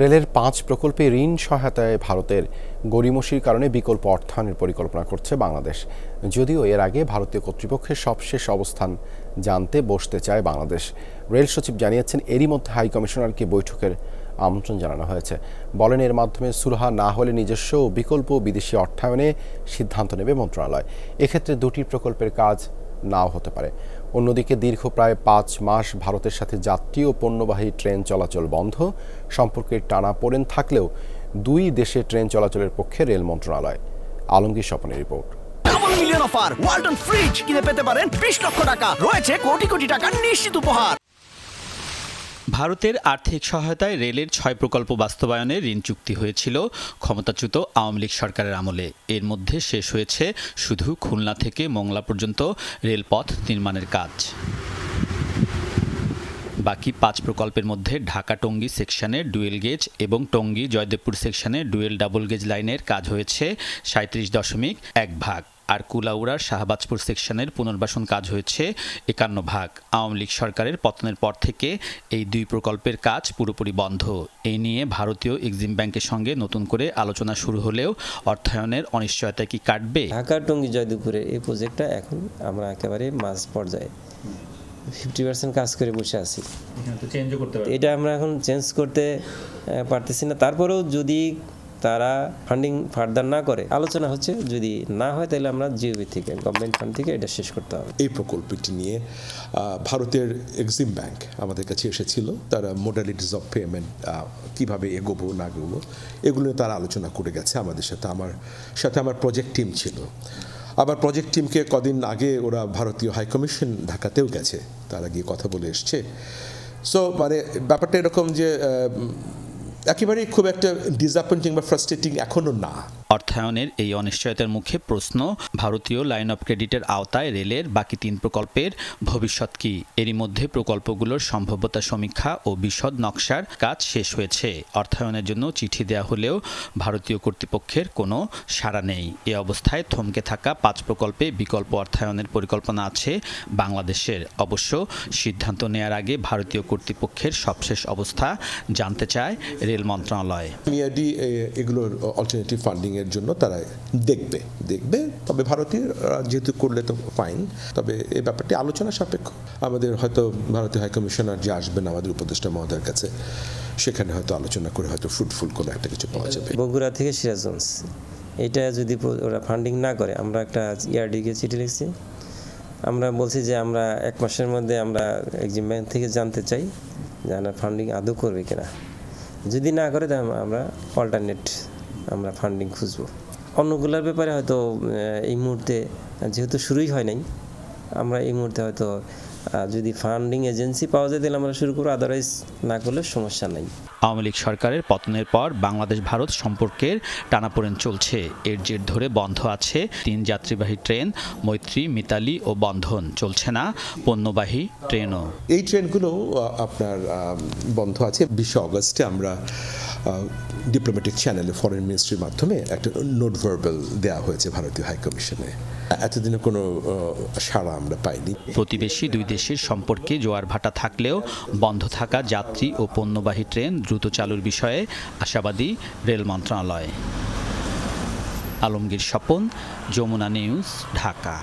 রেলের পাঁচ প্রকল্পে ঋণ সহায়তায় ভারতের গড়িমসির কারণে বিকল্প অর্থায়নের পরিকল্পনা করছে বাংলাদেশ। যদিও এর আগে ভারতীয় কর্তৃপক্ষের সবশেষ অবস্থান জানতে বসতে চায় বাংলাদেশ। রেল সচিব জানিয়েছেন, এরই মধ্যে হাই কমিশনারকে বৈঠকের আমন্ত্রণ জানানো হয়েছে। বলেন, এর মাধ্যমে সুরাহা না হলে নিজস্ব বিকল্প বিদেশি অর্থায়নে সিদ্ধান্ত নেবে মন্ত্রণালয়। এক্ষেত্রে দুটি প্রকল্পের কাজ নাও হতে পারে। অন্যদিকে দীর্ঘ প্রায় পাঁচ মাস ভারতের সাথে যাত্রী ও পণ্যবাহী ট্রেন চলাচল বন্ধ। সম্পর্কে টানা পড়েন থাকলেও দুই দেশে ট্রেন চলাচলের পক্ষে রেল মন্ত্রণালয়। আলমগীর স্বপনের রিপোর্ট। মিলিয়ন অফার ফ্রিজ কিনে পেতে পারেন বিশ লক্ষ টাকা। রয়েছে কোটি কোটি টাকা নিশ্চিত উপহার। ভারতের আর্থিক সহায়তায় রেলের ছয় প্রকল্প বাস্তবায়নে ঋণ চুক্তি হয়েছিল ক্ষমতাচ্যুত আওয়ামী লীগ সরকারের আমলে। এর মধ্যে শেষ হয়েছে শুধু খুলনা থেকে মংলা পর্যন্ত রেলপথ নির্মাণের কাজ। বাকি পাঁচ প্রকল্পের মধ্যে ঢাকা টঙ্গী সেকশনে ডুয়েল গেজ এবং টঙ্গী জয়দেবপুর সেকশনে ডুয়েল ডাবল গেজ লাইনের কাজ হয়েছে সাঁত্রিশ দশমিক এক ভাগ। আর কুলাউড়ার শাহবাজপুর সেকশনের পুনর্বাসন কাজ হয়েছে একান্ন ভাগ। আওয়ামী লীগ সরকারের পতনের পর থেকে এই দুই প্রকল্পের কাজ পুরোপুরি বন্ধ। এই নিয়ে ভারতীয় এক্সিম ব্যাংকের সঙ্গে নতুন করে আলোচনা শুরু হলেও অর্থায়নের অনিশ্চয়তা কি কাটবে? ঢাকা টঙ্গী জয়দেবপুরের এই প্রজেক্টটা এখন আমরা একেবারে মাঝ পর্যায়ে ফিফটি পার্সেন্ট কাজ করে বসে আছি। এটা আমরা এখন চেঞ্জ করতে পারতেছি না। তারপরেও যদি তারা ফান্ডিং ফার্দার না করে, আলোচনা হচ্ছে যদি না হয় তাহলে আমরা জিওবি থেকে গভর্নমেন্ট ফান্ড থেকে এটা শেষ করতে হবে। এই প্রকল্পটি নিয়ে ভারতের এক্সিম ব্যাংক আমাদের কাছে এসেছিল। তারা মোডালিটিস অফ পেমেন্ট কীভাবে এগোবো, না এগোবো, এগুলো তারা আলোচনা করে গেছে আমাদের সাথে। আমার সাথে আমার প্রজেক্ট টিম ছিল। আবার প্রজেক্ট টিমকে কদিন আগে ওরা ভারতীয় হাইকমিশন ঢাকাতেও গেছে। তারা গিয়ে কথা বলে এসছে। সো মানে ব্যাপারটা এরকম যে একেবারেই খুব একটা ডিসঅ্যাপয়েন্টিং বা ফ্রাস্ট্রেটিং এখনও না। অর্থায়নের এই অনিশ্চয়তার মুখে প্রশ্ন, ভারতীয় লাইন অফ ক্রেডিটের আওতায় রেলের বাকি তিন প্রকল্পের ভবিষ্যৎ কি? এরই মধ্যে প্রকল্পগুলোর সম্ভাব্যতা সমীক্ষা ও বিশদ নকশার কাজ শেষ হয়েছে। অর্থায়নের জন্য চিঠি দেওয়া হলেও ভারতীয় কর্তৃপক্ষের কোনো সাড়া নেই। এ অবস্থায় থমকে থাকা পাঁচ প্রকল্পে বিকল্প অর্থায়নের পরিকল্পনা আছে বাংলাদেশের। অবশ্য সিদ্ধান্ত নেয়ার আগে ভারতীয় কর্তৃপক্ষের সবশেষ অবস্থা জানতে চায় রেল মন্ত্রণালয়। এগুলোর অল্টারনেটিভ ফান্ডিং এর জন্য তারা দেখবে দেখবে। তবে ভারতীয় যেহেতু করলে তো ফাইন তবে এই ব্যাপারটি আলোচনা সাপেক্ষ। আমাদের হয়তো ভারতীয় হাইকমিশনার যে আসবেন আমাদের উপদেষ্টা মহোদয়ের কাছে, সেখানে হয়তো আলোচনা করে হয়তো ফ্রুটফুল কোনো একটা কিছু পাওয়া যাবে। বগুড়া থেকে সিরাজগঞ্জ। এটা যদি ওরা ফান্ডিং না করে, আমরা একটা ইয়ারডিকে চিঠি লিখছি। আমরা বলছি যে আমরা এক মাসের মধ্যে আমরা এক্সিম ব্যাংক থেকে জানতে চাই যে আমরা ফান্ডিং আদৌ করবে কিনা। যদি না করে তাহলে আমরা অল্টারনেট আমরা ফান্ডিং খুঁজব। অন্যগুলোর ব্যাপারে হয়তো এই মুহূর্তে যেহেতু শুরুই হয় নাই, আমরা এই মুহূর্তে হয়তো যদি ফান্ডিং এজেন্সি পাওয়া যায় তাহলে আমরা শুরু করব। আদারওয়াইজ না করলে সমস্যা নাই। আওয়ামী লীগ সরকারের পতনের পর বাংলাদেশ ভারত সম্পর্কের টানাপোড়েন চলছে। এর জের ধরে বন্ধ আছে তিন যাত্রীবাহী ট্রেন মৈত্রী মিতালি ও বন্ধন। চলছে না পণ্যবাহী ট্রেনও। এই ট্রেনগুলো আপনার বন্ধ আছে। বিশে অগস্টে আমরা ডিপ্লোম্যাটিক চ্যানেলে ফরেন মিনিস্ট্রির মাধ্যমে একটা নোট ভার্বাল দেওয়া হয়েছে ভারতীয় হাইকমিশনে এতদিনে কোনো সাড়া আমরা পাইনি। প্রতিবেশী দুই দেশের সম্পর্কে জোয়ার ভাটা থাকলেও বন্ধ থাকা যাত্রী ও পণ্যবাহী ট্রেন দ্রুত চালুর বিষয়ে আশাবাদী রেল মন্ত্রণালয়। আলমগীর স্বপন, যমুনা নিউজ, ঢাকা।